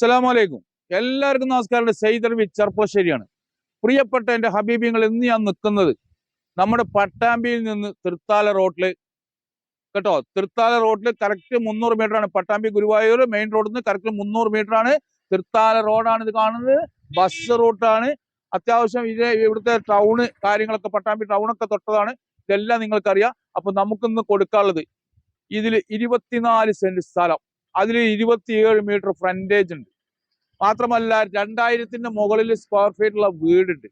അലൈക്കും എല്ലാവർക്കും നമസ്കാരം. സൈദർ വി ചെർപ്പശ്ശേരിയാണ്. പ്രിയപ്പെട്ട എന്റെ ഹബീബിങ്ങൾ ഇന്ന് ഞാൻ നിൽക്കുന്നത് നമ്മുടെ പട്ടാമ്പിയിൽ നിന്ന് തൃത്താല റോഡിൽ കേട്ടോ തൃത്താല റോഡിൽ കറക്റ്റ് മുന്നൂറ് മീറ്റർ ആണ്. പട്ടാമ്പി ഗുരുവായൂർ മെയിൻ റോഡിൽ നിന്ന് കറക്റ്റ് മുന്നൂറ് മീറ്റർ ആണ്. തൃത്താല റോഡാണ് ഇത് കാണുന്നത്. ബസ് റൂട്ടാണ് അത്യാവശ്യം ഇത് ഇവിടുത്തെ ടൗണ് കാര്യങ്ങളൊക്കെ പട്ടാമ്പി ടൗണൊക്കെ തൊട്ടതാണ്. ഇതെല്ലാം നിങ്ങൾക്കറിയാം. അപ്പൊ നമുക്കിന്ന് കൊടുക്കാനുള്ളത് ഇതിൽ ഇരുപത്തിനാല് സെന്റ് സ്ഥലം. അതിൽ ഇരുപത്തിയേഴ് മീറ്റർ ഫ്രണ്ടേജ് ഉണ്ട്. മാത്രമല്ല രണ്ടായിരത്തിന്റെ മുകളിൽ സ്ക്വയർ ഫീറ്റ് ഉള്ള വീടുണ്ട്.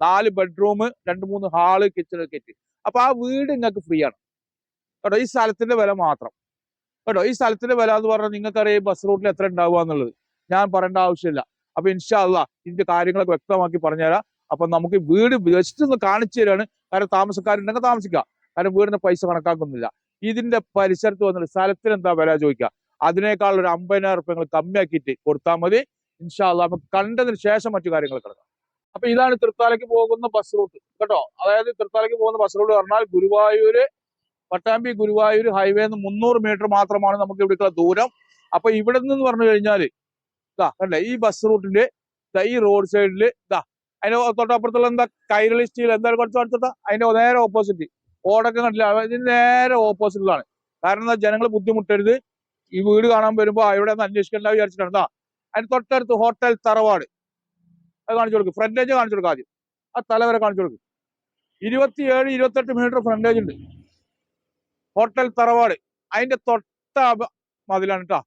നാല് ബെഡ്റൂം രണ്ട് മൂന്ന് ഹാൾ കിച്ചൺ ഒക്കെ ആയിട്ട്. അപ്പൊ ആ വീട് നിങ്ങൾക്ക് ഫ്രീ ആണ്. കേട്ടോ ഈ സ്ഥലത്തിന്റെ വില മാത്രം. കേട്ടോ ഈ സ്ഥലത്തിന്റെ വില എന്ന് പറഞ്ഞാൽ നിങ്ങൾക്കറിയാം ബസ് റൂട്ടിൽ എത്ര ഉണ്ടാവുക എന്നുള്ളത്. ഞാൻ പറയേണ്ട ആവശ്യമില്ല. അപ്പൊ ഇൻഷാല്ല ഇതിന്റെ കാര്യങ്ങളൊക്കെ വ്യക്തമാക്കി പറഞ്ഞുതരാം. അപ്പൊ നമുക്ക് വീട് ജസ്റ്റ് ഒന്ന് കാണിച്ചു തരാണ്. കാരണം താമസക്കാരുണ്ടെങ്കിൽ താമസിക്കാം. കാരണം വീടിന്റെ പൈസ കണക്കാക്കുന്നില്ല. ഇതിന്റെ പരിസരത്ത് വന്നിട്ട് സ്ഥലത്തിന് എന്താ വില ചോദിക്കുക? അതിനേക്കാൾ ഒരു അമ്പതിനായിരം റുപ്യ നിങ്ങൾ കമ്മിയാക്കിയിട്ട് കൊടുത്താൽ മതി. ഇൻഷാല്ല നമുക്ക് കണ്ടതിന് ശേഷം മറ്റു കാര്യങ്ങൾ കിടക്കാം. അപ്പൊ ഇതാണ് തൃത്താലയ്ക്ക് പോകുന്ന ബസ് റൂട്ട് കേട്ടോ? അതായത് തൃത്താലയ്ക്ക് പോകുന്ന ബസ് റൂട്ട് പറഞ്ഞാൽ ഗുരുവായൂര് പട്ടാമ്പി ഗുരുവായൂർ ഹൈവേ നിന്ന് മുന്നൂറ് മീറ്റർ മാത്രമാണ് നമുക്ക് ഇവിടേക്കുള്ള ദൂരം. അപ്പൊ ഇവിടെ നിന്ന് പറഞ്ഞു കഴിഞ്ഞാൽ കണ്ടേ? ഈ ബസ് റൂട്ടിന്റെ ദാ ഈ റോഡ് സൈഡിൽ ഇതാ അതിന്റെ തൊട്ടപ്പുറത്തുള്ള എന്താ? കൈരളി സ്റ്റീൽ എന്താ കുറച്ച് അടുത്തിട്ടാ അതിന്റെ നേരെ ഓപ്പോസിറ്റ് ഓടൊക്കെ കണ്ടില്ല? ഇതിന് നേരെ ഓപ്പോസിറ്റിലാണ് കാരണം എന്താ? ജനങ്ങൾ ബുദ്ധിമുട്ടരുത്. ഈ വീട് കാണാൻ വരുമ്പോ ഇവിടെ ഒന്ന് അന്വേഷിക്കണ്ട വിചാരിച്ചിട്ടാണ്. എന്താ അതിന് തൊട്ടടുത്ത് ഹോട്ടൽ തറവാട്. അത് കാണിച്ചു കൊടുക്കും. ഫ്രണ്ടേജ് കാണിച്ചു കൊടുക്കും ആദ്യം. ആ തല വരെ കാണിച്ചു കൊടുക്കും. ഇരുപത്തിയേഴ് ഇരുപത്തെട്ട് മീറ്റർ ഫ്രണ്ടേജ് ഉണ്ട്. ഹോട്ടൽ തറവാട്. അതിന്റെ തൊട്ട മതിലാണ് കേട്ടോ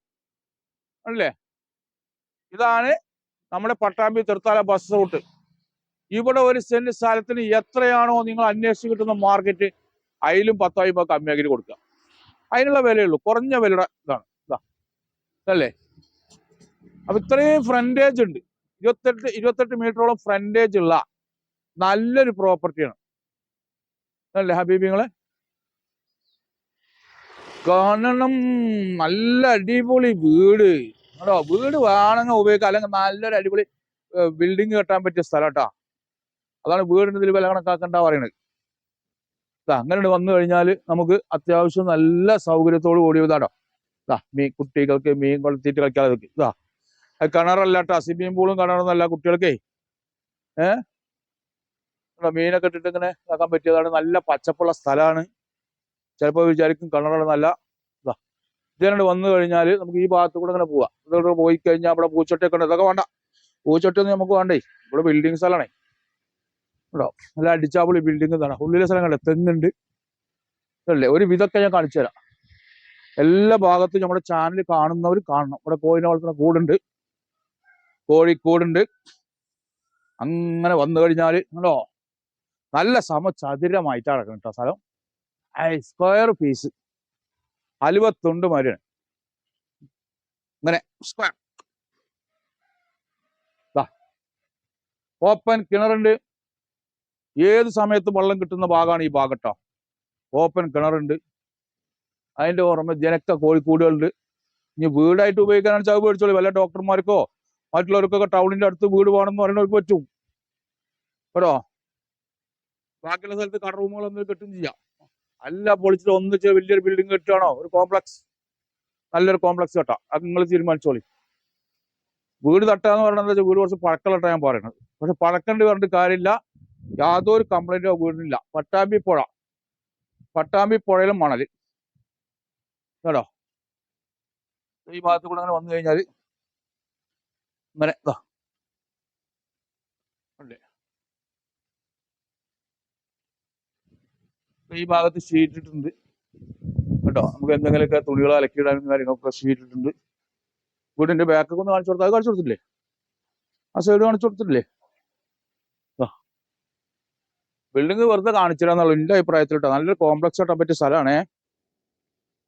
അല്ലേ? ഇതാണ് നമ്മുടെ പട്ടാമ്പി തീർത്ഥാല ബസ് റൂട്ട്. ഇവിടെ ഒരു സെന്റ് സ്ഥലത്തിന് എത്രയാണോ നിങ്ങൾ അന്വേഷിച്ച് കിട്ടുന്ന മാർക്കറ്റ് അതിലും പത്തായി കമ്മിയാക്കി കൊടുക്കുക. അതിനുള്ള വിലയുള്ളൂ കുറഞ്ഞ വിലയുടെ ഇതാണ്. ഇതാ അല്ലേ? അപ്പൊ ഇത്രയും ഫ്രണ്ടേജ് ഉണ്ട്. ഇരുപത്തെട്ട് ഇരുപത്തെട്ട് മീറ്ററോളം ഫ്രണ്ടേജ് ഉള്ള നല്ലൊരു പ്രോപ്പർട്ടിയാണ് അല്ലേ ഹബീബിങ്ങളെ? കാണണം. നല്ല അടിപൊളി വീട്. കേട്ടോ വീട് വേണമെങ്കിൽ ഉപയോഗിക്കാം. അല്ലെങ്കിൽ നല്ലൊരു അടിപൊളി ബിൽഡിംഗ് കെട്ടാൻ പറ്റിയ സ്ഥലം കേട്ടോ അതാണ് വീടിന് ഇതിൽ വില കണക്കാക്കണ്ട പറയണത് അങ്ങനെ വന്നു കഴിഞ്ഞാൽ നമുക്ക് അത്യാവശ്യം നല്ല സൗകര്യത്തോട് കൂടി ഇതാട്ടോ ഇതാ മീൻ കുട്ടികൾക്ക് മീൻ കൊളുത്തിട്ട് കളിക്കാതെ ഇതാ അത് കിണറല്ല കേട്ടോ സ്വിമ്മിംഗ് പൂളും കിണറൊന്നല്ല കുട്ടികൾക്കേ. ഏഹ് മീനൊക്കെ ഇട്ടിട്ട് ഇങ്ങനെ ഇതാക്കാൻ പറ്റിയതാണ്. നല്ല പച്ചപ്പുള്ള സ്ഥലമാണ്. ചിലപ്പോൾ വിചാരിക്കും കിണറാണ് നല്ല ഇതാ ഇതിനോട് വന്നു കഴിഞ്ഞാൽ നമുക്ക് ഈ ഭാഗത്ത് കൂടെ ഇങ്ങനെ പോവാം. ഇതോടെ പോയി കഴിഞ്ഞാൽ അവിടെ പൂച്ചട്ടിയൊക്കെ ഉണ്ട്. ഇതൊക്കെ വേണ്ട. പൂച്ചട്ടിയൊന്നും നമുക്ക് വേണ്ടേ. ഇവിടെ ബിൽഡിംഗ് സ്ഥലമാണേ. കേട്ടോ നല്ല അടിച്ചാപ്പൊളി ബിൽഡിംഗ് ഇതാണ്. ഉള്ളിലെ സ്ഥലം കണ്ടേ തെങ്ങുണ്ട്. അല്ലേ ഒരു വിധമൊക്കെ ഞാൻ കാണിച്ചു തരാം എല്ലാ ഭാഗത്തും നമ്മുടെ ചാനൽ കാണുന്നവർ കാണണം. ഇവിടെ കോഴിനെ വളർത്തുന്ന കൂടുണ്ട്. കോഴിക്കൂടുണ്ട് അങ്ങനെ വന്നു കഴിഞ്ഞാൽ കണ്ടോ? നല്ല സമചതുരമായിട്ട് കിടക്കുന്നത് കേട്ടോ സ്ഥലം. സ്ക്വയർ പീസ് അലുവത്തുണ്ട് മരുന്ന് ഇങ്ങനെ സ്ക്വയർ ഓപ്പൺ കിണറുണ്ട്. ഏത് സമയത്തും വെള്ളം കിട്ടുന്ന ഭാഗമാണ് ഈ ഭാഗം ട്ടോ ഓപ്പൺ കിണറുണ്ട്. അതിന്റെ ഓർമ്മ ജനക്ക കോഴിക്കൂടുകളുണ്ട്. ഇനി വീടായിട്ട് ഉപയോഗിക്കാനാണ് ചവ് മേടിച്ചോളൂ. വല്ല ഡോക്ടർമാർക്കോ മറ്റുള്ളവർക്കൊക്കെ ടൗണിന്റെ അടുത്ത് വീട് വേണമെന്ന് പറയുന്നവർക്ക് പറ്റും. കേട്ടോ? ബാക്കിയുള്ള സ്ഥലത്ത് കട റൂമുകളൊന്നും കെട്ടും ചെയ്യാം. അല്ല പൊളിച്ചിട്ട് ഒന്നിച്ച് വലിയൊരു ബിൽഡിംഗ് കെട്ടുകയാണോ? ഒരു കോംപ്ലക്സ് നല്ലൊരു കോംപ്ലക്സ് കെട്ടാം. അത് നിങ്ങൾ തീരുമാനിച്ചോളി. വീട് തട്ടാന്ന് എന്താ വീട് കുറച്ച് പഴക്കമുള്ള ഞാൻ പറയുന്നത്. പക്ഷെ പഴക്കേണ്ടി പറഞ്ഞിട്ട് കാര്യമില്ല. യാതൊരു കംപ്ലൈന്റോ വീടിനില്ല. പട്ടാമ്പി പുഴ. പട്ടാമ്പി പുഴയിലും മണൽ. കേട്ടോ? ഈ ഭാഗത്ത് കൂടെ അങ്ങനെ വന്നു കഴിഞ്ഞാൽ ഇങ്ങനെ ഈ ഭാഗത്ത് ഷീറ്റ് ഇട്ടിട്ടുണ്ട് കേട്ടോ? നമുക്ക് എന്തെങ്കിലുമൊക്കെ തുണികൾ അലക്കിയിടാനും കാര്യങ്ങളൊക്കെ ഷീറ്റ് ഇട്ടിട്ടുണ്ട് വീടിന്റെ ബാക്കൊക്കെ ഒന്ന് കാണിച്ചു കൊടുത്താൽ അത് കാണിച്ചു കൊടുത്തില്ലേ? ആ സൈഡ് കാണിച്ചു കൊടുത്തിട്ടില്ലേ? ബിൽഡിംഗ് വെറുതെ കാണിച്ചിടാന്നുള്ള. എന്റെ അഭിപ്രായത്തിൽ കേട്ടോ നല്ലൊരു കോംപ്ലക്സ് ആയിട്ടാൻ പറ്റിയ സ്ഥലമാണേ.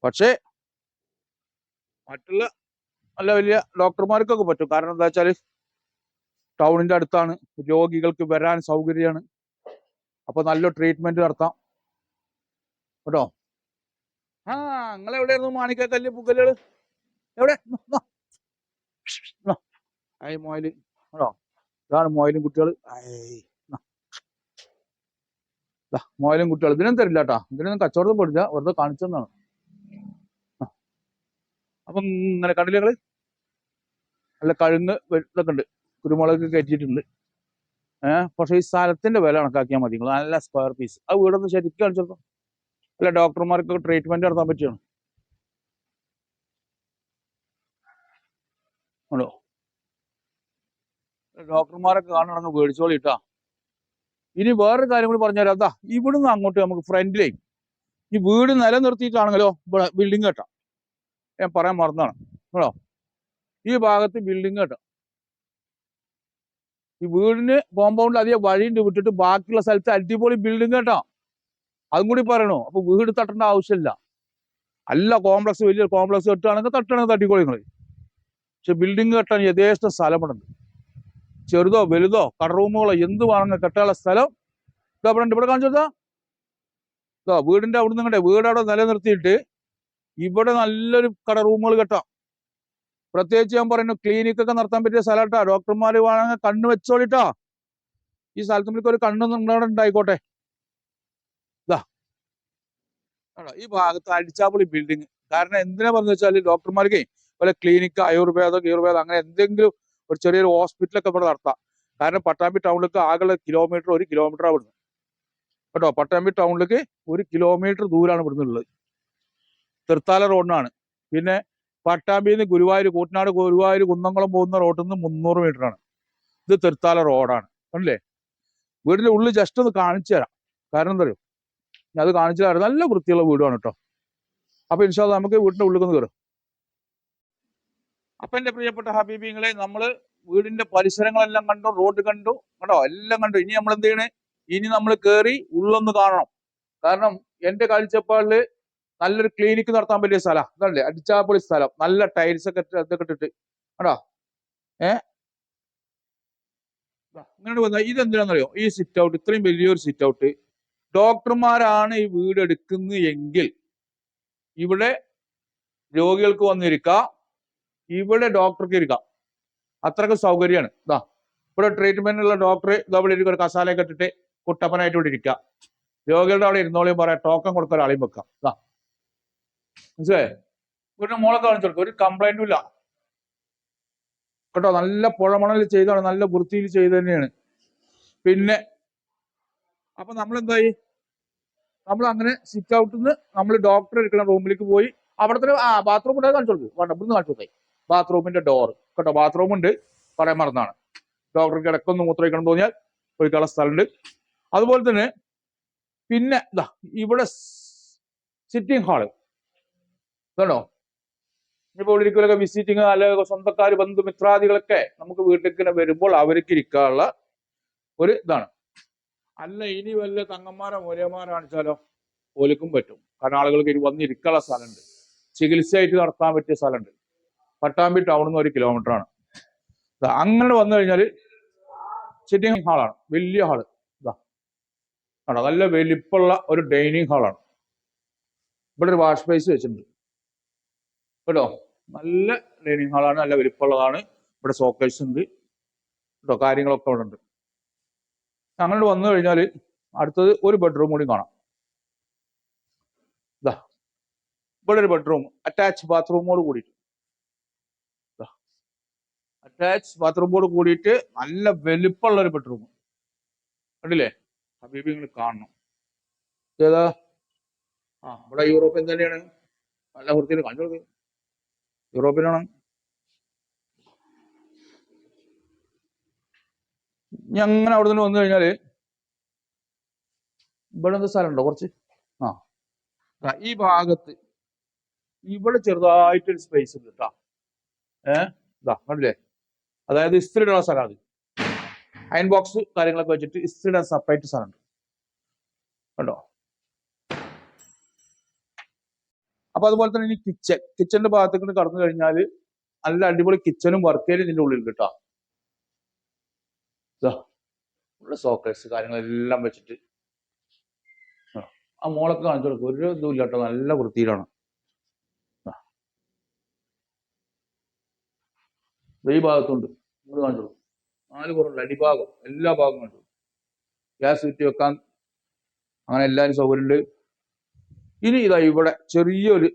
പക്ഷേ മറ്റുള്ള നല്ല വലിയ ഡോക്ടർമാർക്കൊക്കെ പറ്റും. കാരണം എന്താ വെച്ചാൽ ടൗണിന്റെ അടുത്താണ്. രോഗികൾക്ക് വരാൻ സൗകര്യമാണ്. അപ്പൊ നല്ല ട്രീറ്റ്മെന്റ് നടത്താം. കേട്ടോ? ആ നിങ്ങൾ എവിടെയായിരുന്നു മാണിക്കക്കല്ല് പുകലുകൾ എവിടെ? ഐ കേട്ടോ ഇതാണ് മോയിലും കുട്ടികൾ മോയിലും കുട്ടികൾ ഇതിനും തരില്ല കേട്ടാ ഇതിനൊന്നും കച്ചവടം പെടില്ല. വെറുതെ കാണിച്ചെന്നാണ്. അപ്പം ഇങ്ങനെ കണ്ടില്ല നിങ്ങൾ നല്ല കഴുങ്ങ് ഇതൊക്കെ ഉണ്ട്. കുരുമുളക് കയറ്റിയിട്ടുണ്ട്. ഏഹ് പക്ഷെ ഈ സ്ഥലത്തിന്റെ വില കണക്കാക്കിയാൽ മതി. നിങ്ങൾ നല്ല സ്ക്വയർ പീസ് ആ വീടൊന്ന് ശരിക്കും കാണിച്ചെടുത്തോ അല്ല ഡോക്ടർമാർക്ക് ട്രീറ്റ്മെന്റ് നടത്താൻ പറ്റിയാണ് ഉണ്ടോ? ഡോക്ടർമാരൊക്കെ കാണണമെന്ന് മേടിച്ചോളിട്ടാ ഇനി വേറൊരു കാര്യം കൂടി പറഞ്ഞുതരാം. അതാ ഇവിടുന്ന് അങ്ങോട്ട് നമുക്ക് ഫ്രണ്ടിലേ ഈ വീട് നിലനിർത്തിയിട്ടാണെങ്കിലോ ബിൽഡിംഗ് കെട്ടാം. ഞാൻ പറയാൻ മറന്നാണ് കേട്ടോ? ഈ ഭാഗത്ത് ബിൽഡിംഗ് കേട്ടോ. ഈ വീടിന് കോമ്പൗണ്ടിൽ അധികം വഴിയുണ്ട് വിട്ടിട്ട് ബാക്കിയുള്ള സ്ഥലത്ത് അടിപൊളി ബിൽഡിംഗ് കേട്ടോ. അതും കൂടി പറയണോ? അപ്പൊ വീട് തട്ടേണ്ട ആവശ്യമില്ല. അല്ല കോംപ്ലക്സ് വലിയ കോംപ്ലക്സ് കെട്ടുകയാണെങ്കിൽ തട്ടുകയാണെങ്കിൽ തട്ടിക്കോളി നിങ്ങൾ പക്ഷെ ബിൽഡിംഗ് കെട്ടാൻ യഥേഷ്ടം സ്ഥലമുണ്ട്. ചെറുതോ വലുതോ കടറൂമുകളോ എന്ത് വേണമെങ്കിൽ കെട്ടാനുള്ള സ്ഥലം ഇതാ ഇവിടെ ഇവിടെ കാണിച്ചോ വീടിന്റെ അവിടെ നിങ്ങളുടെ വീട് അവിടെ നിലനിർത്തിയിട്ട് ഇവിടെ നല്ലൊരു കട റൂമുകൾ കെട്ടാം. പ്രത്യേകിച്ച് ഞാൻ പറയുന്നു ക്ലിനിക് ഒക്കെ നടത്താൻ പറ്റിയ സ്ഥലമാട്ടാ. ഡോക്ടർമാർ വേണമെങ്കിൽ കണ്ണ് വെച്ചോളിട്ടാ. ഈ സ്ഥലത്തുമ്പിലേക്ക് ഒരു കണ്ണ് നിങ്ങളുടെ ഉണ്ടായിക്കോട്ടെ. ഇതാ ഈ ഭാഗത്ത് അടിച്ചാപ്പൊളി ബിൽഡിങ് കാരണം എന്തിനാ പറഞ്ഞു വെച്ചാൽ ഡോക്ടർമാർക്ക് പോലെ ക്ലിനിക്ക് ആയുർവേദം ഗീർവേദം അങ്ങനെ എന്തെങ്കിലും ഒരു ചെറിയൊരു ഹോസ്പിറ്റലൊക്കെ ഇവിടെ നടത്താം. കാരണം പട്ടാമ്പി ടൗണിലേക്ക് ആകെ കിലോമീറ്റർ ഒരു കിലോമീറ്റർ ഇവിടുന്ന്. കേട്ടോ പട്ടാമ്പി ടൗണിലേക്ക് ഒരു കിലോമീറ്റർ ദൂരമാണ് ഇവിടുന്ന് ഉള്ളത്. തൃത്താല റോഡിനാണ്. പിന്നെ പട്ടാമ്പിയിൽ നിന്ന് ഗുരുവായൂർ കൂട്ടനാട് ഗുരുവായൂർ കുന്നംകുളം പോകുന്ന റോഡിൽ നിന്ന് മുന്നൂറ് ആണ് ഇത് തൃത്താല റോഡാണ്. അല്ലേ വീടിന്റെ ഉള്ളിൽ ജസ്റ്റ് ഒന്ന് കാണിച്ചു തരാം. കാരണം എന്താ പറയുക ഞാൻ അത് കാണിച്ചു തരാം. നല്ല വൃത്തിയുള്ള വീടാണ് കേട്ടോ. അപ്പൊ ഇൻഷാല്ല നമുക്ക് വീടിന്റെ ഉള്ളിൽ നിന്ന് കയറും അപ്പൊ എന്റെ പ്രിയപ്പെട്ട ഹബീബിങ്ങളെ നമ്മൾ വീടിന്റെ പരിസരങ്ങളെല്ലാം കണ്ടു റോഡ് കണ്ടു കണ്ടോ? എല്ലാം കണ്ടു. ഇനി നമ്മൾ എന്ത് ചെയ്യണേ? ഇനി നമ്മൾ കയറി ഉള്ളൊന്ന് കാണണം. കാരണം എന്റെ കാഴ്ചപ്പാടിൽ നല്ലൊരു ക്ലിനിക്ക് നടത്താൻ പറ്റിയ സ്ഥലം. അതല്ലേ അടിച്ചാപ്പൊളി സ്ഥലം. നല്ല ടൈൽസ് ഒക്കെ ഇതൊക്കെ ഇട്ടിട്ട്. കണ്ടോ? ഏ? ഇങ്ങനെ വന്ന ഇതെന്തിനാണെന്നറിയോ ഈ സിറ്റ് ഔട്ട് ഇത്രയും വലിയൊരു സിറ്റ് ഔട്ട് ഡോക്ടർമാരാണ് ഈ വീട് എടുക്കുന്നത് എങ്കിൽ ഇവിടെ രോഗികൾക്ക് വന്നിരിക്കാം. ഇവിടെ ഡോക്ടർക്ക് ഇരിക്കാം. അത്രയ്ക്ക് സൗകര്യമാണ്. ഇതാ ഇവിടെ ട്രീറ്റ്മെന്റ് ഉള്ള ഡോക്ടർ ഇതാ ഇവിടെ ഇരിക്കും. ഒരു കസാലയൊക്കെ ഇട്ടിട്ട് കുട്ടപ്പനായിട്ട് ഇവിടെ ഇരിക്കുക രോഗികളുടെ അവിടെ ഇരുന്നോളിയും പറയാം. ടോക്കൺ ഒരാളെയും വെക്കാം. ഇതാ മനസ്സിലായേ? ഒരു മോളെ കാണിച്ചു കൊടുക്കും. ഒരു കംപ്ലൈന്റും ഇല്ല. കേട്ടോ? നല്ല പുഴമണൽ ചെയ്താണ്. നല്ല വൃത്തിയിൽ ചെയ്ത് തന്നെയാണ്. പിന്നെ അപ്പൊ നമ്മൾ എന്തായി നമ്മൾ അങ്ങനെ സിറ്റ് ഔട്ടിൽ നിന്ന് നമ്മൾ ഡോക്ടർ എടുക്കുന്ന റൂമിലേക്ക് പോയി. അവിടെ തന്നെ ആ ബാത്റൂം ഉണ്ടായി കാണിച്ചു കൊടുക്കും. വേണ്ട ഇവിടുന്ന് കാണിച്ചു കൊടുത്തേ ബാത്റൂമിന്റെ ഡോർ കേട്ടോ? ബാത്റൂം ഉണ്ട്. പറയാൻ മറന്നാണ്. ഡോക്ടർക്ക് ഇടക്കൊന്ന് മൂത്രമൊഴിക്കണം തോന്നിയാൽ ഒഴിക്കാനുള്ള സ്ഥലമുണ്ട്. അതുപോലെ തന്നെ പിന്നെ ഇതാ ഇവിടെ സിറ്റിംഗ് ഹാൾ ഇതാണോ ഇനിയിപ്പോ ഇവിടെ ഇരിക്കലൊക്കെ വിസിറ്റിങ് അല്ലെങ്കിൽ സ്വന്തക്കാർ ബന്ധുമിത്രാദികളൊക്കെ നമുക്ക് വീട്ടിലേക്ക് ഇങ്ങനെ വരുമ്പോൾ അവർക്ക് ഇരിക്കാനുള്ള ഒരു ഇതാണ്. അല്ല ഇനി വല്ല തങ്ങന്മാരോ മൂലയന്മാരോ കാണിച്ചാലോ? ഓലിക്കും പറ്റും. കാരണം ആളുകൾക്ക് വന്നിരിക്കാനുള്ള സ്ഥലമുണ്ട്. ചികിത്സയായിട്ട് നടത്താൻ പറ്റിയ സ്ഥലമുണ്ട്. പട്ടാമ്പി ടൗണിൽ നിന്ന് ഒരു കിലോമീറ്റർ ആണ്. അങ്ങനെ വന്നു കഴിഞ്ഞാൽ സിറ്റിംഗ് ഹാളാണ് വലിയ ഹാൾ ഇതാ നല്ല വലിപ്പമുള്ള ഒരു ഡൈനിങ് ഹാളാണ് ഇവിടെ ഒരു വാഷ് ബേസ് വെച്ചിട്ടുണ്ട്. കേട്ടോ? നല്ല ഡൈനിങ് ഹാളാണ് നല്ല വലിപ്പമുള്ളതാണ്. ഇവിടെ സോക്കേഴ്സ് ഉണ്ട്. കേട്ടോ കാര്യങ്ങളൊക്കെ അവിടെ ഉണ്ട് അങ്ങനെ വന്നു കഴിഞ്ഞാൽ അടുത്തത് ഒരു ബെഡ്റൂം കൂടി കാണാം. ഇതാ ഇവിടെ ഒരു ബെഡ്റൂം അറ്റാച്ച് ബാത്റൂമോട് കൂടിയിട്ട്. അറ്റാച്ച് ബാത്റൂമോട് കൂടിയിട്ട് നല്ല വലിപ്പമുള്ള ഒരു ബെഡ്റൂം കണ്ടില്ലേ? ഹബീബി നിങ്ങൾ കാണണം. ഏതാ ആ ഇവിടെ യൂറോപ്യൻ തന്നെയാണ്. നല്ല വൃത്തിയിൽ കാണിച്ചു യൂറോപ്യനാണ് ഇനി അങ്ങനെ അവിടെ നിന്ന് വന്നു കഴിഞ്ഞാൽ ഇവിടെ എന്താ സ്ഥലമുണ്ടോ കുറച്ച്? ആ. ഈ ഭാഗത്ത് ഇവിടെ ചെറുതായിട്ടൊരു സ്പേസ് ഉണ്ട് കേട്ടോ ഏ? ഇതാ കണ്ടില്ലേ? അതായത് ഇസ്ത്രിയുടെ സ്ഥലം അത്. അയൺ ബോക്സ് കാര്യങ്ങളൊക്കെ വെച്ചിട്ട് ഇസ്ത്രിയുടെ സെപ്പറേറ്റ് സ്ഥലമുണ്ട്. കണ്ടോ? അപ്പൊ അതുപോലെ തന്നെ ഇനി കിച്ചൺ കിച്ചന്റെ ഭാഗത്തേക്ക് കടന്നു കഴിഞ്ഞാൽ നല്ല അടിപൊളി കിച്ചണും വർക്കേരും ഇതിന്റെ ഉള്ളിൽ കേട്ടോ ഉള്ള സോക്കേഴ്സ് കാര്യങ്ങളെല്ലാം വെച്ചിട്ട്. ആ, മോളൊക്കെ കാണിച്ചു കൊടുക്കും. ഒരു ഇതും ഇല്ല കേട്ടോ നല്ല വൃത്തിയിലാണ്. ഈ ഭാഗത്തുണ്ട്. നിങ്ങൾ കാണിച്ചു കൊടുക്കും. നാല് പുറമുണ്ട് അടിഭാഗം എല്ലാ ഭാഗവും കാണിച്ചു ഗ്യാസ് കുറ്റി വെക്കാൻ അങ്ങനെ എല്ലാവരും സൗകര്യമുണ്ട്. ഇനി ഇതാ ഇവിടെ ചെറിയൊരു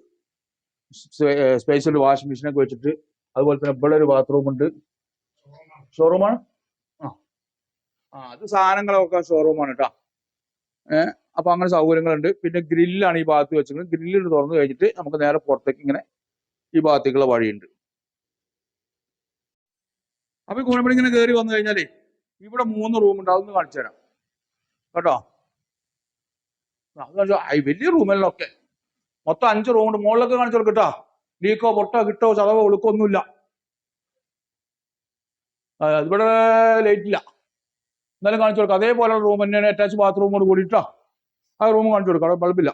സ്പേസിൽ വാഷിംഗ് മെഷീനൊക്കെ വെച്ചിട്ട്. അതുപോലെ തന്നെ ഇവിടെ ഒരു ബാത്റൂം ഉണ്ട്. ഷോറൂമാണ് ആ. ആ അത് സാധനങ്ങളൊക്കെ ഷോറൂമാണ് കേട്ടോ ഏഹ് അപ്പൊ അങ്ങനെ സൗകര്യങ്ങളുണ്ട്. പിന്നെ ഗ്രില്ലാണ് ഈ ഭാഗത്ത് വെച്ചിരിക്കുന്നത്. ഗ്രില്ല് തുറന്നു കഴിഞ്ഞിട്ട് നമുക്ക് നേരെ പുറത്തേക്ക് ഇങ്ങനെ ഈ ഭാഗത്തേക്കുള്ള വഴിയുണ്ട്. അപ്പൊ ഈ കോഴിമണി ഇങ്ങനെ കയറി വന്നു കഴിഞ്ഞാലേ ഇവിടെ മൂന്ന് റൂം ഉണ്ട്. അതൊന്ന് കാണിച്ചു തരാം കേട്ടോ? വലിയ റൂമിലൊക്കെ മൊത്തം അഞ്ച് റൂം ഉണ്ട്. മുകളിലൊക്കെ കാണിച്ചു കൊടുക്കട്ടോ കേട്ടോ ലീക്കോ പൊട്ടോ കിട്ടോ ചതവോ ഒളുക്കോ ഒന്നുമില്ല ഇവിടെ ലൈറ്റ് ഇല്ല. എന്നാലും കാണിച്ചു കൊടുക്കാം. അതേപോലെ റൂം തന്നെയാണ്. അറ്റാച്ച് ബാത്റൂമോട് കൂടിയിട്ടോ ആ റൂം കാണിച്ചു കൊടുക്കാം. അവിടെ ബൾബില്ല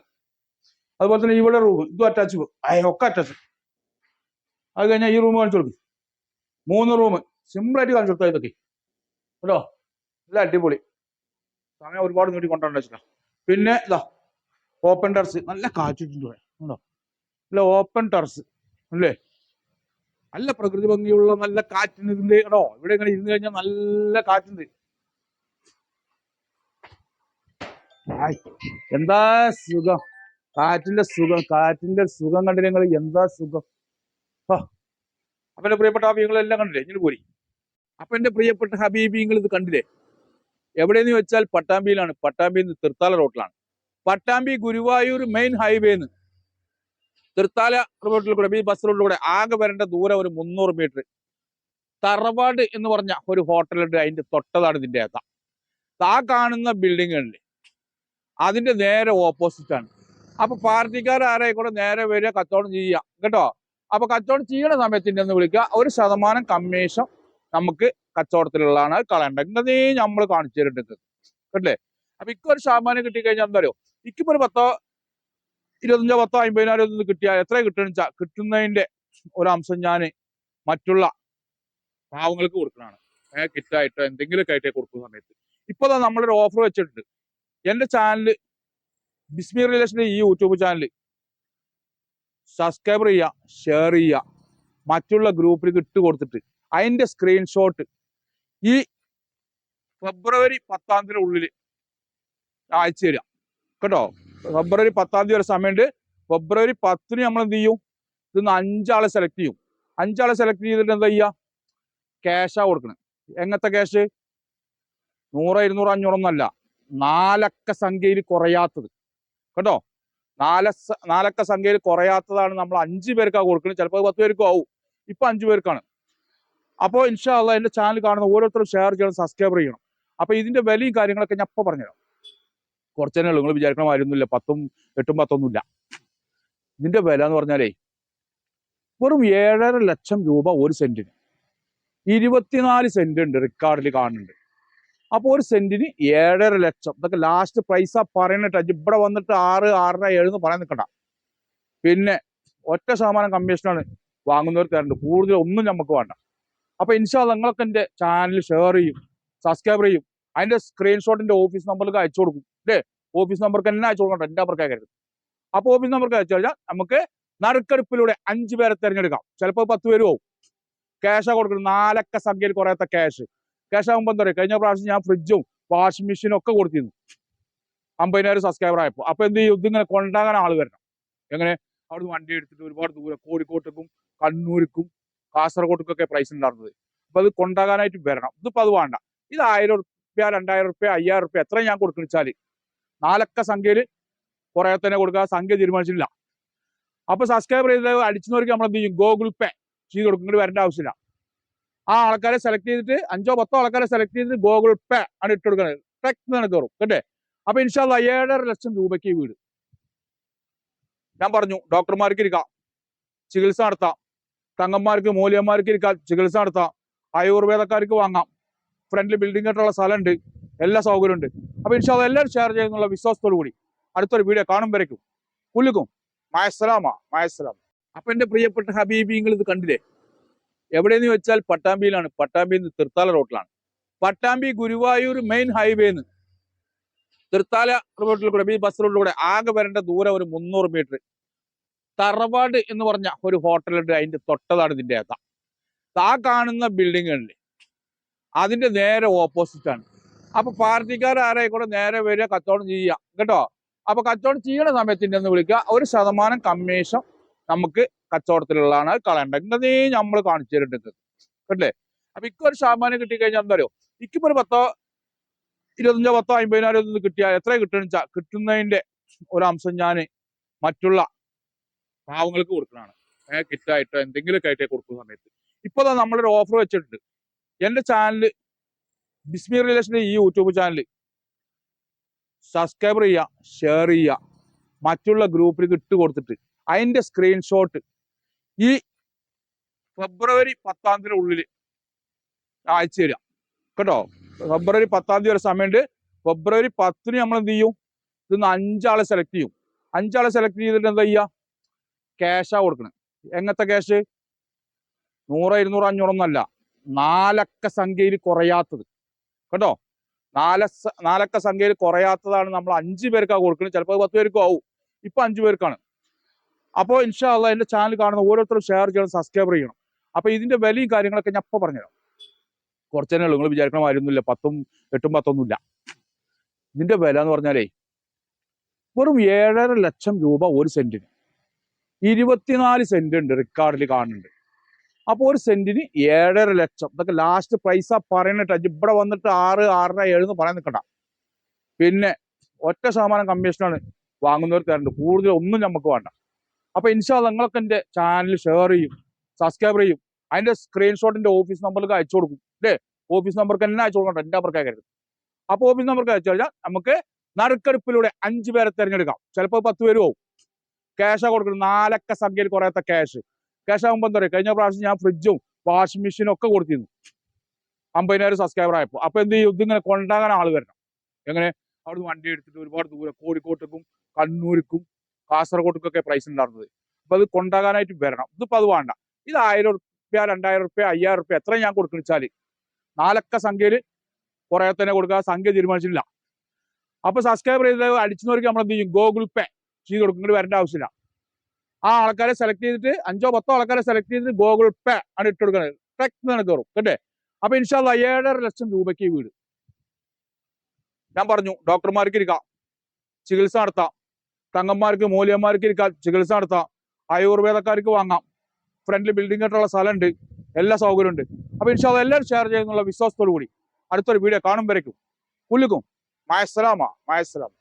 അതുപോലെ തന്നെ ഇവിടെ റൂം ഇതും അറ്റാച്ച് ഒക്കെ അറ്റാച്ച് അത് കഴിഞ്ഞാൽ ഈ റൂം കാണിച്ചു കൊടുക്കും. മൂന്ന് റൂം സിമ്പിളായിട്ട് കാണിച്ചു കൊടുത്താൽ ഇതൊക്കെ. കേട്ടോ? നല്ല അടിപൊളി. സമയം ഒരുപാട് നീട്ടി കൊണ്ടുവരണ്ട വെച്ചിട്ടാ പിന്നെ ഇതാ ഓപ്പൺ ടെറസ് നല്ല കാറ്റിട്ടുണ്ട് ഇവിടെ. ഉണ്ടോ നല്ല ഓപ്പൺ ടെറസ് അല്ലേ? നല്ല പ്രകൃതി ഭംഗിയുള്ള നല്ല കാറ്റിന് ഇതിന്റെ കേട്ടോ ഇവിടെ ഇങ്ങനെ ഇരുന്ന് കഴിഞ്ഞാൽ നല്ല കാറ്റുണ്ട്. എന്താ സുഖം? കാറ്റിന്റെ സുഖം കാറ്റിന്റെ സുഖം കണ്ടില്ല നിങ്ങൾ എന്താ സുഖം. അപ്പൊ എന്റെ പ്രിയപ്പെട്ട ഹബീബികളെല്ലാം കണ്ടില്ലേ? ഇങ്ങനെ പോരി. അപ്പൊ എന്റെ പ്രിയപ്പെട്ട ഹബീബിങ്ങൾ ഇത് കണ്ടില്ലേ? എവിടെയെന്ന് വെച്ചാൽ പട്ടാമ്പിയിലാണ്. പട്ടാമ്പിയിൽ നിന്ന് തൃത്താല റോട്ടിലാണ് പട്ടാമ്പി ഗുരുവായൂർ മെയിൻ ഹൈവേന്ന് തൃത്താല റോഡിൽ കൂടെ ഈ ബസ് റോഡിലൂടെ ആകെ വരേണ്ട ദൂരം ഒരു മുന്നൂറ് മീറ്റർ തറവാട് എന്ന് പറഞ്ഞ ഒരു ഹോട്ടലുണ്ട് അതിന്റെ തൊട്ടതാണ് ഇതിന്റെ അകത്ത. ആ കാണുന്ന ബിൽഡിങ്ങുകളിൽ അതിന്റെ നേരെ ഓപ്പോസിറ്റ് ആണ്. അപ്പൊ പാർട്ടിക്കാർ ആരായിക്കോട്ടെ നേരെ വരിക കച്ചവടം ചെയ്യുക. കേട്ടോ? അപ്പൊ കച്ചവടം ചെയ്യണ സമയത്തിന്റെ ഒന്ന് വിളിക്കുക. ഒരു ശതമാനം കമ്മീഷൻ നമുക്ക് കച്ചവടത്തിലുള്ളതാണ് അത് കളയണ്ടെങ്കിൽ നമ്മൾ കാണിച്ചു തരുന്നുണ്ട് കേട്ടില്ലേ അപ്പൊ ഇക്ക ഒരു ശതമാനം കിട്ടിക്കഴിഞ്ഞാൽ എന്താ അറിയോ ഇക്കിപ്പോ ഒരു പത്തോ ഇരുപത്തഞ്ചോ പത്തോ അമ്പതിനായിരം ഒന്ന് കിട്ടിയാൽ എത്ര കിട്ടുന്ന വെച്ചാൽ കിട്ടുന്നതിന്റെ ഒരു അംശം ഞാൻ മറ്റുള്ള പാവങ്ങൾക്ക് കൊടുക്കണതാണ്. ഏഹ് കിറ്റായിട്ടോ എന്തെങ്കിലുമൊക്കെ ആയിട്ടേ കൊടുക്കുന്ന സമയത്ത്. ഇപ്പൊ നമ്മളൊരു ഓഫർ വെച്ചിട്ടുണ്ട്. എന്റെ ചാനൽ ബിസ്മി റിലേഷന്റെ ഈ യൂട്യൂബ് ചാനൽ സബ്സ്ക്രൈബ് ചെയ്യുക ഷെയർ ചെയ്യുക മറ്റുള്ള ഗ്രൂപ്പിലേക്ക് ഇട്ട് കൊടുത്തിട്ട് അതിന്റെ സ്ക്രീൻഷോട്ട് ഈ ഫെബ്രുവരി പത്താം തീയതി ഉള്ളിൽ അയച്ചു തരിക കേട്ടോ? ഫെബ്രുവരി പത്താം തീയതി വരെ സമയമുണ്ട്. ഫെബ്രുവരി പത്തിന് നമ്മൾ എന്ത് ചെയ്യും? ഇതിന്ന് അഞ്ചാളെ സെലക്ട് ചെയ്യും. അഞ്ചാളെ സെലക്ട് ചെയ്തിട്ട് എന്താ ചെയ്യുക? ക്യാഷാ കൊടുക്കണം. എങ്ങനത്തെ ക്യാഷ് നൂറ് ഇരുന്നൂറ് അഞ്ഞൂറൊന്നല്ല നാലക്ക സംഖ്യയിൽ കുറയാത്തത്. കേട്ടോ? നാല നാലക്ക സംഖ്യയിൽ കുറയാത്തതാണ് നമ്മൾ അഞ്ച് പേർക്കാണ് കൊടുക്കുന്നത് ചിലപ്പോൾ പത്ത് പേർക്കും ആവും. ഇപ്പൊ അഞ്ചു പേർക്കാണ്. അപ്പോൾ ഇൻഷാല്ല എന്റെ ചാനൽ കാണുന്ന ഓരോരുത്തരും ഷെയർ ചെയ്യണം സബ്സ്ക്രൈബ് ചെയ്യണം. അപ്പോൾ ഇതിന്റെ വിലയും കാര്യങ്ങളൊക്കെ ഞാൻ അപ്പോൾ പറഞ്ഞുതരാം. കുറച്ചേ തന്നെ നിങ്ങൾ വിചാരിക്കണ കാര്യമൊന്നുമില്ല പത്തും എട്ടും പത്തൊന്നുമില്ല. ഇതിന്റെ വില എന്ന് പറഞ്ഞാലേ വെറും ഏഴര ലക്ഷം രൂപ ഒരു സെന്റിന്. ഇരുപത്തിനാല് സെന്റ് ഉണ്ട് റെക്കോർഡിൽ കാണുന്നുണ്ട്. അപ്പോൾ ഒരു സെന്റിന് ഏഴര ലക്ഷം. ഇതൊക്കെ ലാസ്റ്റ് പ്രൈസാ പറയുന്നിട്ട് ഇവിടെ വന്നിട്ട് ആറ് ആറര ഏഴ് എന്ന് പറയാൻ നിൽക്കണ്ട. പിന്നെ ഒറ്റ ശതമാനം കമ്മീഷനാണ് വാങ്ങുന്നവർ തരണ്ട് കൂടുതൽ ഒന്നും നമുക്ക് വേണ്ട. അപ്പൊ ഇൻഷാ നിങ്ങളൊക്കെ എന്റെ ചാനൽ ഷെയർ ചെയ്യും സബ്സ്ക്രൈബ് ചെയ്യും. അതിന്റെ സ്ക്രീൻഷോട്ടിന്റെ ഓഫീസ് നമ്പറിലേക്ക് അയച്ചു കൊടുക്കും. അല്ലേ ഓഫീസ് നമ്പർക്ക് തന്നെ അയച്ചു കൊടുക്കണ്ട എന്റെ നമ്പർക്ക് അയക്കരുത്. അപ്പൊ ഓഫീസ് നമ്പർക്ക് അയച്ചു കഴിഞ്ഞാൽ നമുക്ക് നറുക്കെടുപ്പിലൂടെ അഞ്ചു പേരെ തിരഞ്ഞെടുക്കാം. ചിലപ്പോൾ പത്ത് പേര് പോകും ക്യാഷാ കൊടുക്കുന്നത് നാലക്ക സംഖ്യയിൽ കുറയാത്ത ക്യാഷ് ക്യാഷ് ആകുമ്പോൾ എന്താ പറയുക കഴിഞ്ഞ പ്രാവശ്യം ഞാൻ ഫ്രിഡ്ജും വാഷിംഗ് മെഷീനും ഒക്കെ കൊടുത്തിരുന്നു. അമ്പതിനായിരം സബ്സ്ക്രൈബർ ആയപ്പോൾ അപ്പൊ എന്ത് ചെയ്യും? ഇതിങ്ങനെ കൊണ്ടാകാൻ ആൾ വരണം. എങ്ങനെ? അവിടുന്ന് വണ്ടി എടുത്തിട്ട് ഒരുപാട് ദൂരം കോഴിക്കോട്ടേക്കും കണ്ണൂർക്കും കാസർഗോഡ്ക്കൊക്കെ പ്രൈസ് ഉണ്ടായിരുന്നത്. അപ്പൊ അത് കൊണ്ടാകാനായിട്ട് വരണം. ഇതിപ്പോ അത് വേണ്ട. ഇത് ആയിരം റുപ്യ രണ്ടായിരം റുപ്യ അയ്യായിരം റുപ്യ എത്ര ഞാൻ കൊടുക്കണിച്ചാൽ നാലക്ക സംഖ്യയിൽ കുറെ തന്നെ കൊടുക്കുക. സംഖ്യ തീരുമാനിച്ചില്ല അപ്പൊ സബ്സ്ക്രൈബ് ചെയ്ത് അടിച്ചുന്നവർക്ക് നമ്മൾ എന്ത് ചെയ്യും? ഗൂഗിൾ പേ ചെയ്ത് കൊടുക്കേണ്ടി വരേണ്ട ആവശ്യമില്ല. ആ ആൾക്കാരെ സെലക്ട് ചെയ്തിട്ട് അഞ്ചോ പത്തോ ആൾക്കാരെ സെലക്ട് ചെയ്തിട്ട് ഗൂഗിൾ പേ ആണ് ഇട്ട് കൊടുക്കുന്നത് ടെക് എന്ന് കയറും കേട്ടെ? അപ്പൊ ഇൻഷാല്ല ഏഴര ലക്ഷം രൂപയ്ക്ക് വീട്. ഞാൻ പറഞ്ഞു ഡോക്ടർമാർക്ക് ഇരിക്കാം. ചികിത്സ നടത്താം. തങ്ങന്മാർക്ക് മൂല്യന്മാർക്ക് ഇരിക്കാം ചികിത്സ നടത്താം. ആയുർവേദക്കാർക്ക് വാങ്ങാം. ഫ്രണ്ടിൽ ബിൽഡിംഗ് ആയിട്ടുള്ള സ്ഥലമുണ്ട്. എല്ലാ സൗകര്യമുണ്ട്. അപ്പൊ ഇൻഷാല്ല എല്ലാവരും ഷെയർ ചെയ്യുന്നുള്ള വിശ്വാസത്തോടു കൂടി. അടുത്തൊരു വീഡിയോ കാണും വരയ്ക്കും. പുല്ലുക്കും മായസ്സലാമ മായസ്സലാം അപ്പൊ എന്റെ പ്രിയപ്പെട്ട ഹബീബിങ്ങൾ ഇത് കണ്ടില്ലേ? എവിടെയെന്ന് വെച്ചാൽ പട്ടാമ്പിയിലാണ്. പട്ടാമ്പിയിൽ നിന്ന് തൃത്താല റോട്ടിലാണ്. പട്ടാമ്പി ഗുരുവായൂർ മെയിൻ ഹൈവേന്ന് തൃത്താല റോഡിൽ കൂടെ ബസ് റോഡിലൂടെ ആകെ വരേണ്ട ദൂരം ഒരു മുന്നൂറ് മീറ്റർ തറവാട് എന്ന് പറഞ്ഞ ഒരു ഹോട്ടലുണ്ട് അതിന്റെ തൊട്ടതാണ് ഇതിന്റെ ഏത്ത ആ കാണുന്ന ബിൽഡിങ്ങുകളിൽ അതിന്റെ നേരെ ഓപ്പോസിറ്റ് ആണ്. അപ്പൊ പാർട്ടിക്കാർ ആരായിക്കോട്ടെ നേരെ വരിക കച്ചവടം ചെയ്യുക. കേട്ടോ? അപ്പൊ കച്ചവടം ചെയ്യണ സമയത്ത് ഒന്ന് വിളിക്കുക. ഒരു ശതമാനം കമ്മീഷൻ നമുക്ക് കച്ചവടത്തിലുള്ളതാണ് കളയേണ്ടത് നമ്മൾ കാണിച്ചു തരുന്നത് കേട്ടില്ലേ? അപ്പൊ ഇക്കൊരു ശതമാനം കിട്ടിക്കഴിഞ്ഞാൽ എന്താ അറിയോ? ഇക്കിപ്പോ ഒരു പത്തോ ഇരുപത്തഞ്ചോ പത്തോ അമ്പതിനായിരം ഒന്നും കിട്ടിയാൽ എത്ര കിട്ടുന്ന കിട്ടുന്നതിന്റെ ഒരു അംശം ഞാൻ മറ്റുള്ള പാവങ്ങൾക്ക് കൊടുക്കണതാണ് ഏഹ് കിറ്റായിട്ടോ എന്തെങ്കിലുമൊക്കെ ആയിട്ടേ കൊടുക്കുന്ന സമയത്ത്. ഇപ്പൊ നമ്മളൊരു ഓഫർ വെച്ചിട്ടുണ്ട്. എന്റെ ചാനൽ ബിസ്മി റിലേഷന്റെ ഈ യൂട്യൂബ് ചാനൽ സബ്സ്ക്രൈബർ ചെയ്യുക ഷെയർ ചെയ്യുക. മറ്റുള്ള ഗ്രൂപ്പിലേക്ക് ഇട്ട് കൊടുത്തിട്ട് അതിന്റെ സ്ക്രീൻഷോട്ട് ഈ ഫെബ്രുവരി പത്താം തീയതി ഉള്ളിൽ അയച്ചു തരിക കേട്ടോ? ഫെബ്രുവരി പത്താം തീയതി വരെ സമയമുണ്ട്. ഫെബ്രുവരി പത്തിന് നമ്മൾ എന്ത് ചെയ്യും? ഇന്ന് അഞ്ചാളെ സെലക്ട് ചെയ്യും. അഞ്ചാളെ സെലക്ട് ചെയ്തിട്ട് എന്താ ചെയ്യുക? ക്യാഷാ കൊടുക്കണം. എങ്ങനത്തെ ക്യാഷ് നൂറ് ഇരുന്നൂറ് അഞ്ഞൂറൊന്നല്ല നാലക്ക സംഖ്യയിൽ കുറയാത്തത്. കേട്ടോ? നാല നാലക്ക സംഖ്യയിൽ കുറയാത്തതാണ് നമ്മൾ അഞ്ച് പേർക്കാണ് കൊടുക്കുന്നത് ചിലപ്പോൾ പത്ത് പേർക്കും ആവും. ഇപ്പം അഞ്ച് പേർക്കാണ്. അപ്പോൾ ഇൻഷാല്ല എന്റെ ചാനൽ കാണുന്ന ഓരോരുത്തരും ഷെയർ ചെയ്യണം സബ്സ്ക്രൈബ് ചെയ്യണം. അപ്പോൾ ഇതിന്റെ വിലയും കാര്യങ്ങളൊക്കെ ഞാൻ അപ്പോൾ പറഞ്ഞുതരാം. കുറച്ചേ ഉള്ളൂ. നിങ്ങൾ വിചാരിക്കണ മാതിരിയൊന്നുമില്ല. പത്തും എട്ടും പത്തൊന്നുമില്ല ഇതിന്റെ വില എന്ന് പറഞ്ഞാലേ വെറും ഏഴര ലക്ഷം രൂപ ഒരു സെന്റിന് ഇരുപത്തിനാല് സെന്റ് ഉണ്ട് റെക്കോർഡിൽ കാണുന്നുണ്ട്. അപ്പോൾ ഒരു സെന്റിന് ഏഴര ലക്ഷം. ഇതൊക്കെ ലാസ്റ്റ് പ്രൈസാ പറയണിട്ട് ഇവിടെ വന്നിട്ട് ആറ് ആറര ഏഴ് എന്ന് പറയാൻ നിൽക്കണ്ട. പിന്നെ ഒറ്റ ശതമാനം കമ്മീഷനാണ് വാങ്ങുന്നവർ തരണ്ട് കൂടുതൽ ഒന്നും നമുക്ക് വേണ്ട. അപ്പോൾ ഇൻഷാ നിങ്ങളൊക്കെ എന്റെ ചാനൽ ഷെയർ ചെയ്യും സബ്സ്ക്രൈബ് ചെയ്യും. അതിന്റെ സ്ക്രീൻഷോട്ടിന്റെ ഓഫീസ് നമ്പറിലേക്ക് അയച്ചു കൊടുക്കും. അല്ലേ ഓഫീസ് നമ്പർക്ക് തന്നെ അയച്ചു കൊടുക്കണ്ട. എന്റെ നമ്പർക്ക് അയക്കരുത്. അപ്പൊ ഓഫീസ് നമ്പർക്ക് അയച്ചു കഴിഞ്ഞാൽ നമുക്ക് നറുക്കെടുപ്പിലൂടെ അഞ്ച് പേരെ തിരഞ്ഞെടുക്കാം. ചിലപ്പോൾ പത്ത് പേര് പോകും ക്യാഷാ കൊടുക്കുന്നത്. നാലക്ക സംഖ്യയിൽ കുറയാത്ത ക്യാഷ് ക്യാഷ് ആകുമ്പോൾ എന്താ പറയുക? കഴിഞ്ഞ പ്രാവശ്യം ഞാൻ ഫ്രിഡ്ജും വാഷിംഗ് മെഷീനും ഒക്കെ കൊടുത്തിരുന്നു. അമ്പതിനായിരം സബ്സ്ക്രൈബർ ആയപ്പോൾ. അപ്പൊ എന്ത് ചെയ്യും? ഇതിങ്ങനെ കൊണ്ടാകാൻ ആൾ വരണം. എങ്ങനെ? അവിടുന്ന് വണ്ടി എടുത്തിട്ട് ഒരുപാട് ദൂരം കോഴിക്കോട്ടേക്കും കണ്ണൂർക്കും കാസർഗോട്ടേക്കൊക്കെ പ്രൈസ് ഉണ്ടായിരുന്നത്. അപ്പൊ അത് കൊണ്ടാകാനായിട്ട് വരണം. ഇതിപ്പോൾ അത് വേണ്ട. ഇത് ആയിരം റുപ്യ രണ്ടായിരം റുപ്യ അയ്യായിരം റുപ്യ എത്ര ഞാൻ കൊടുക്കുന്ന വെച്ചാൽ നാലക്ക സംഖ്യയിൽ കുറേ തന്നെ കൊടുക്കുക സംഖ്യ തീരുമാനിച്ചില്ല അപ്പൊ സബ്സ്ക്രൈബർ ചെയ്ത് നോക്കി നമ്മൾ എന്ത് ചെയ്യും? ഗൂഗിൾ പേ ചെയ്ത് കൊടുക്കും വരേണ്ട ആവശ്യമില്ല. ആ ആൾക്കാരെ സെലക്ട് ചെയ്തിട്ട് അഞ്ചോ പത്തോ ആൾക്കാരെ സെലക്ട് ചെയ്തിട്ട് ഗൂഗിൾ പേ ആണ് ഇട്ട് കൊടുക്കുന്നത് ടെക്ന്ന് കയറും കേട്ടെ അപ്പൊ ഇൻഷാല്ല ഏഴര ലക്ഷം രൂപയ്ക്ക് ഈ വീട്. ഞാൻ പറഞ്ഞു ഡോക്ടർമാർക്ക് ഇരിക്കാം. ചികിത്സ നടത്താം. തങ്ങന്മാർക്ക് മൂല്യന്മാർക്ക് ഇരിക്കാം. ചികിത്സ നടത്താം. ആയുർവേദക്കാർക്ക് വാങ്ങാം. ഫ്രണ്ടിൽ ബിൽഡിംഗ് ആയിട്ടുള്ള സ്ഥലമുണ്ട്. എല്ലാ സൗകര്യവും ഉണ്ട്. അപ്പൊ ഇൻഷാല്ല എല്ലാവരും ഷെയർ ചെയ്യുന്നുള്ള വിശ്വാസത്തോടു കൂടി അടുത്തൊരു വീഡിയോ കാണുമ്പോഴേക്കും പുല്ലുക്കും. മായസ്സലാമ. മായസ്സലാം.